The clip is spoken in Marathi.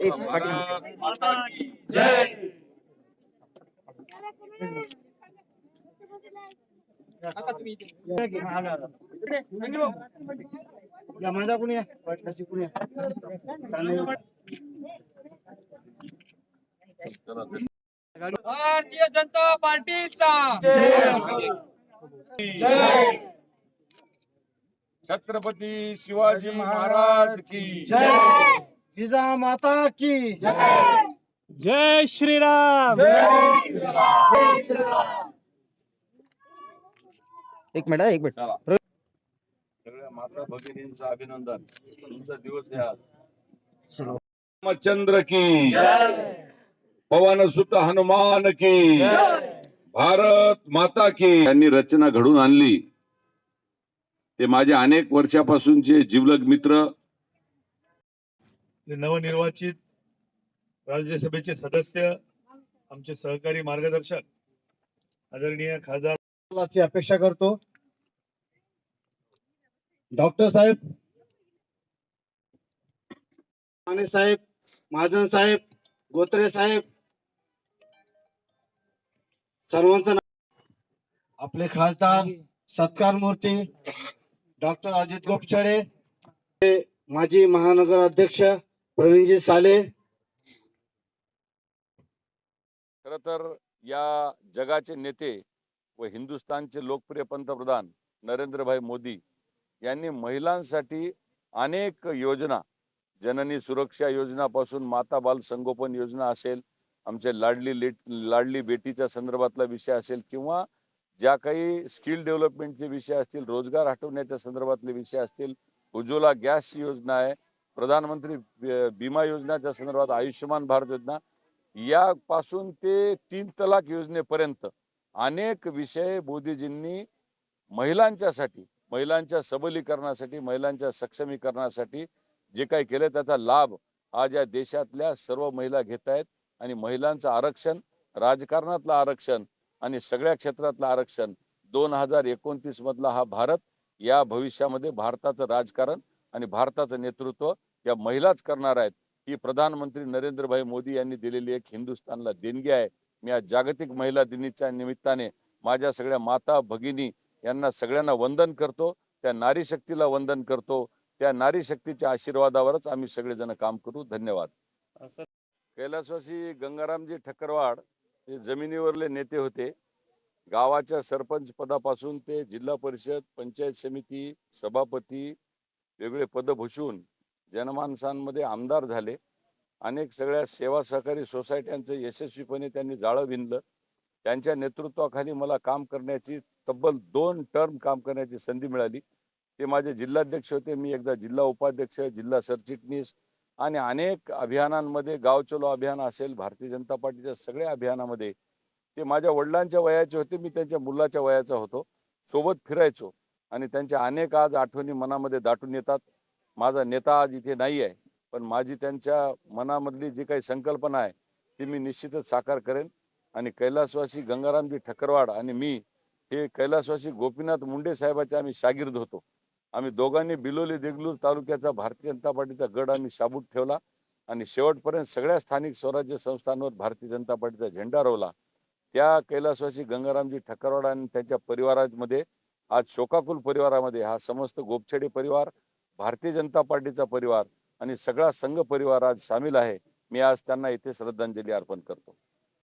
एक माझा कोणी आहे कोणी. भारतीय जनता पार्टीचा. छत्रपती शिवाजी महाराज की जय. जिजा माता की जय। श्रीराम। एक मिनिट हा, एक मिनिट. सगळ्या माता भगिनींचं अभिनंदन. तुमचा दिवस आहे आज. रामचंद्र की पवन सुत हनुमान की भारत माता की. यांनी रचना घडून आणली. ते माझे अनेक वर्षापासूनचे जिवलग मित्र नवनिर्वाचित राज्यसभेचे सदस्य आमचे सहकारी मार्गदर्शक आदरणीय खासदार अपेक्षा करतो. डॉक्टर साहेब माने साहेब महाजन साहेब गोत्रे साहेब सर्वांचं आपले खासदार सत्कार मूर्ती डॉक्टर अजित गोपछडे माजी महानगर अध्यक्ष प्रवीणजी साले. खर तर या जगाचे नेते व हिंदुस्थानचे लोकप्रिय पंतप्रधान नरेंद्रभाई मोदी यांनी महिलांसाठी अनेक योजना जननी सुरक्षा योजनापासून माता बाल संगोपन योजना असेल आमच्या लाडली लेट लाडली बेटीच्या संदर्भातला विषय असेल किंवा ज्या काही स्किल डेव्हलपमेंटचे विषय असतील रोजगार हटवण्याच्या संदर्भातले विषय असतील उज्ज्वला गॅस योजना आहे प्रधानमंत्री विमा योजनेच्या संदर्भात आयुष्यमान भारत योजना यापासून ते तीन तलाक योजनेपर्यंत अनेक विषय मोदीजींनी महिलांच्यासाठी महिलांच्या सबलीकरणासाठी महिलांच्या सक्षमीकरणासाठी जे काही केलं त्याचा लाभ आज या देशातल्या सर्व महिला घेत आहेत आणि महिलांचं आरक्षण राजकारणातलं आरक्षण आणि सगळ्या क्षेत्रातलं आरक्षण दोन हजार एकोणतीस मधला हा भारत या भविष्यामध्ये भारताचं राजकारण आणि भारताचं नेतृत्व या महिलाच करणार आहेत. ही प्रधानमंत्री नरेंद्रभाई मोदी यांनी दिलेली एक हिंदुस्थानला देणगी आहे. मी आज जागतिक महिला दिनीच्या निमित्ताने माझ्या सगळ्या माता भगिनी यांना सगळ्यांना वंदन करतो. त्या नारी शक्तीला वंदन करतो. त्या नारी शक्तीच्या आशीर्वादावरच आम्ही सगळेजण काम करू. धन्यवाद. कैलासवासी गंगारामजी ठक्करवाड हे जमिनीवरले नेते होते. गावाच्या सरपंच पदापासून ते जिल्हा परिषद पंचायत समिती सभापती वेगळे पद भूषून जनमानसांमध्ये आमदार झाले. अनेक सगळ्या सेवा सहकारी सोसायट्यांचं यशस्वीपणे त्यांनी जाळं विणलं त्यांच्या नेतृत्वाखाली मला काम करण्याची तब्बल दोन टर्म काम करण्याची संधी मिळाली. ते माझे जिल्हाध्यक्ष होते. मी एकदा जिल्हा उपाध्यक्ष जिल्हा सरचिटणीस आणि अनेक अभियानांमध्ये गाव चलो अभियान असेल भारतीय जनता पार्टीच्या सगळ्या अभियानामध्ये ते माझ्या वडिलांच्या वयाचे होते. मी त्यांच्या मुलाच्या वयाचा होतो. सोबत फिरायचो आणि त्यांच्या अनेक आज आठवणी मनामध्ये दाटून येतात. माझा नेता आज इथे नाही आहे पण माझी त्यांच्या मनामधली जी काही संकल्पना आहे ती मी निश्चितच साकार करेन. आणि कैलासवासी गंगारामजी ठक्करवाड आणि मी हे कैलासवासी गोपीनाथ मुंडे साहेबाचे आम्ही शागिर्द होतो. आम्ही दोघांनी बिलोली देगलूर तालुक्याचा भारतीय जनता पार्टीचा गड आम्ही शाबूत ठेवला आणि शेवटपर्यंत सगळ्या स्थानिक स्वराज्य संस्थांवर भारतीय जनता पार्टीचा झेंडा रोवला. त्या कैलासवासी गंगारामजी ठक्करवाड आणि त्यांच्या परिवारामध्ये आज शोकाकुल परिवारामध्ये हा समस्त गोपछेडे परिवार भारतीय जनता पार्टीचा परिवार आणि सगळा संघ परिवार आज सामील आहे. मी आज त्यांना इथे श्रद्धांजली अर्पण करतो.